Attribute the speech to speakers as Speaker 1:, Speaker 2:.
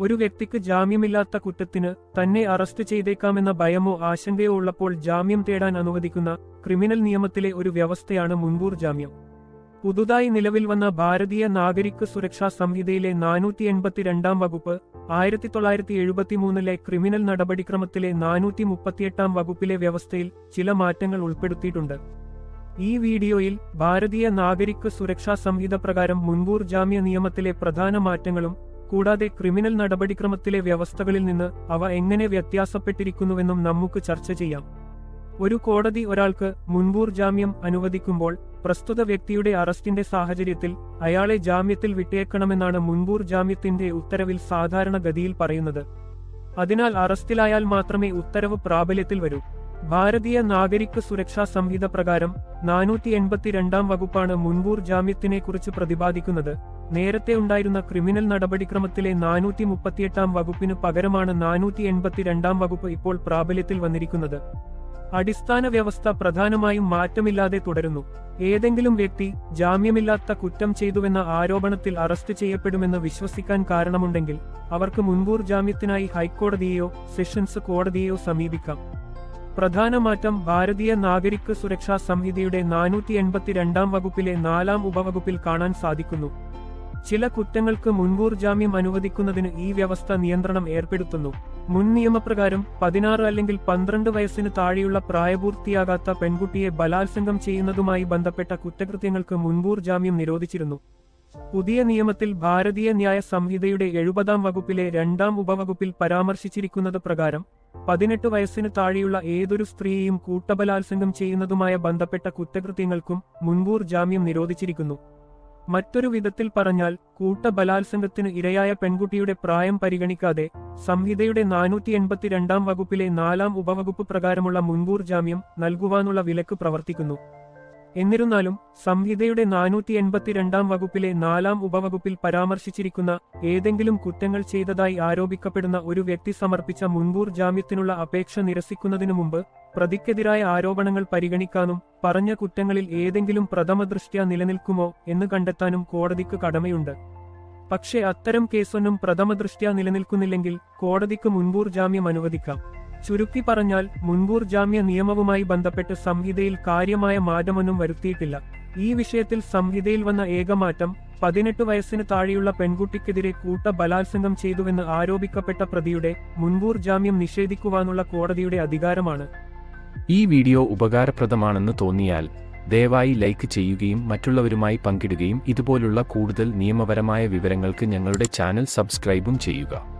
Speaker 1: ഒരു വ്യക്തിക്ക് ജാമ്യമില്ലാത്ത കുറ്റത്തിന് തന്നെ അറസ്റ്റ് ചെയ്തേക്കാമെന്ന ഭയമോ ആശങ്കയോ ഉള്ളപ്പോൾ ജാമ്യം തേടാൻ അനുവദിക്കുന്ന ക്രിമിനൽ നിയമത്തിലെ ഒരു വ്യവസ്ഥയാണ് മുൻകൂർ ജാമ്യം. പുതുതായി നിലവിൽ വന്ന ഭാരതീയ നാഗരിക സുരക്ഷാ സംഹിതയിലെ നാനൂറ്റി എൺപത്തിരണ്ടാം വകുപ്പ് ആയിരത്തി തൊള്ളായിരത്തി എഴുപത്തിമൂന്നിലെ ക്രിമിനൽ നടപടിക്രമത്തിലെ നാനൂറ്റി മുപ്പത്തിയെട്ടാം വകുപ്പിലെ വ്യവസ്ഥയിൽ ചില മാറ്റങ്ങൾ ഉൾപ്പെടുത്തിയിട്ടുണ്ട്. ഈ വീഡിയോയിൽ ഭാരതീയ നാഗരിക സുരക്ഷാ സംഹിത പ്രകാരം മുൻകൂർ ജാമ്യ നിയമത്തിലെ പ്രധാന മാറ്റങ്ങളും കൂടാതെ ക്രിമിനൽ നടപടിക്രമത്തിലെ വ്യവസ്ഥകളിൽ നിന്ന് അവ എങ്ങനെ വ്യത്യാസപ്പെട്ടിരിക്കുന്നുവെന്നും നമുക്ക് ചർച്ച ചെയ്യാം. ഒരു കോടതി ഒരാൾക്ക് മുൻകൂർ ജാമ്യം അനുവദിക്കുമ്പോൾ പ്രസ്തുത വ്യക്തിയുടെ അറസ്റ്റിന്റെ സാഹചര്യത്തിൽ അയാളെ ജാമ്യത്തിൽ വിട്ടേക്കണമെന്നാണ് മുൻകൂർ ജാമ്യത്തിന്റെ ഉത്തരവിൽ സാധാരണ ഗതിയിൽ പറയുന്നത്. അതിനാൽ അറസ്റ്റിലായാൽ മാത്രമേ ഉത്തരവ് പ്രാബല്യത്തിൽ വരൂ. ഭാരതീയ നാഗരിക സുരക്ഷാ സംഹിത പ്രകാരം നാനൂറ്റി എൺപത്തിരണ്ടാം വകുപ്പാണ് മുൻകൂർ ജാമ്യത്തിനെക്കുറിച്ച് പ്രതിപാദിക്കുന്നത്. നേരത്തെ ഉണ്ടായിരുന്ന ക്രിമിനൽ നടപടിക്രമത്തിലെ നാനൂറ്റി മുപ്പത്തിയെട്ടാം വകുപ്പിന് പകരമാണ് നാനൂറ്റി എൺപത്തിരണ്ടാം വകുപ്പ് ഇപ്പോൾ പ്രാബല്യത്തിൽ വന്നിരിക്കുന്നത്. അടിസ്ഥാന വ്യവസ്ഥ പ്രധാനമായും മാറ്റമില്ലാതെ തുടരുന്നു. ഏതെങ്കിലും വ്യക്തി ജാമ്യമില്ലാത്ത കുറ്റം ചെയ്തുവെന്ന ആരോപണത്തിൽ അറസ്റ്റ് ചെയ്യപ്പെടുമെന്ന് വിശ്വസിക്കാൻ കാരണമുണ്ടെങ്കിൽ അവർക്ക് മുൻകൂർ ജാമ്യത്തിനായി ഹൈക്കോടതിയെയോ സെഷൻസ് കോടതിയെയോ സമീപിക്കാം. പ്രധാന മാറ്റം ഭാരതീയ നാഗരിക സുരക്ഷാ സംഹിതയുടെ നാനൂറ്റി എൺപത്തിരണ്ടാം വകുപ്പിലെ നാലാം ഉപവകുപ്പിൽ കാണാൻ സാധിക്കുന്നു. ചില കുറ്റങ്ങൾക്ക് മുൻകൂർ ജാമ്യം അനുവദിക്കുന്നതിന് ഈ വ്യവസ്ഥ നിയന്ത്രണം ഏർപ്പെടുത്തുന്നു. മുൻ നിയമപ്രകാരം പതിനാറ് അല്ലെങ്കിൽ പന്ത്രണ്ട് വയസ്സിന് താഴെയുള്ള പ്രായപൂർത്തിയാകാത്ത പെൺകുട്ടിയെ ബലാത്സംഗം ചെയ്യുന്നതുമായി ബന്ധപ്പെട്ട കുറ്റകൃത്യങ്ങൾക്ക് മുൻകൂർ ജാമ്യം നിരോധിച്ചിരുന്നു. പുതിയ നിയമത്തിൽ ഭാരതീയ ന്യായ സംഹിതയുടെ എഴുപതാം വകുപ്പിലെ രണ്ടാം ഉപവകുപ്പിൽ പരാമർശിച്ചിരിക്കുന്നത് പ്രകാരം പതിനെട്ട് വയസ്സിന് താഴെയുള്ള ഏതൊരു സ്ത്രീയെയും കൂട്ടബലാത്സംഗം ചെയ്യുന്നതുമായ ബന്ധപ്പെട്ട കുറ്റകൃത്യങ്ങൾക്കും മുൻകൂർ ജാമ്യം നിരോധിച്ചിരിക്കുന്നു. മറ്റൊരു വിധത്തിൽ പറഞ്ഞാൽ കൂട്ട ബലാത്സംഗത്തിന് ഇരയായ പെൺകുട്ടിയുടെ പ്രായം പരിഗണിക്കാതെ സംഹിതയുടെ നാനൂറ്റി എൺപത്തിരണ്ടാം വകുപ്പിലെ നാലാം ഉപവകുപ്പ് പ്രകാരമുള്ള മുൻകൂർ ജാമ്യം നൽകുവാനുള്ള വിലക്ക് പ്രവർത്തിക്കുന്നു. എന്നിരുന്നാലും സംഹിതയുടെ നാനൂറ്റി എൺപത്തിരണ്ടാം വകുപ്പിലെ നാലാം ഉപവകുപ്പിൽ പരാമർശിച്ചിരിക്കുന്ന ഏതെങ്കിലും കുറ്റങ്ങൾ ചെയ്തതായി ആരോപിക്കപ്പെടുന്ന ഒരു വ്യക്തി സമർപ്പിച്ച മുൻകൂർ ജാമ്യത്തിനുള്ള അപേക്ഷ നിരസിക്കുന്നതിനു മുമ്പ് പ്രതിക്കെതിരായ ആരോപണങ്ങൾ പരിഗണിക്കാനും പറഞ്ഞ കുറ്റങ്ങളിൽ ഏതെങ്കിലും പ്രഥമദൃഷ്ട്യാ നിലനിൽക്കുമോ എന്ന് കണ്ടെത്താനും കോടതിക്ക് കടമയുണ്ട്. പക്ഷേ അത്തരം കേസൊന്നും പ്രഥമദൃഷ്ട്യാ നിലനിൽക്കുന്നില്ലെങ്കിൽ കോടതിക്ക് മുൻകൂർ ജാമ്യം അനുവദിക്കാം. ചുരുക്കി പറഞ്ഞാൽ മുൻകൂർ ജാമ്യ നിയമവുമായി ബന്ധപ്പെട്ട് സംഹിതയിൽ കാര്യമായ മാറ്റമൊന്നും വരുത്തിയിട്ടില്ല. ഈ വിഷയത്തിൽ സംഹിതയിൽ വന്ന ഏകമാറ്റം പതിനെട്ട് വയസ്സിന് താഴെയുള്ള പെൺകുട്ടിക്കെതിരെ കൂട്ട ബലാത്സംഗം ചെയ്തുവെന്ന് ആരോപിക്കപ്പെട്ട പ്രതിയുടെ മുൻകൂർ ജാമ്യം നിഷേധിക്കുവാനുള്ള കോടതിയുടെ അധികാരമാണ്.
Speaker 2: ഈ വീഡിയോ ഉപകാരപ്രദമാണെന്ന് തോന്നിയാൽ ദയവായി ലൈക്ക് ചെയ്യുകയും മറ്റുള്ളവരുമായി പങ്കിടുകയും ഇതുപോലുള്ള കൂടുതൽ നിയമപരമായ വിവരങ്ങൾക്ക് ഞങ്ങളുടെ ചാനൽ സബ്സ്ക്രൈബും ചെയ്യുക.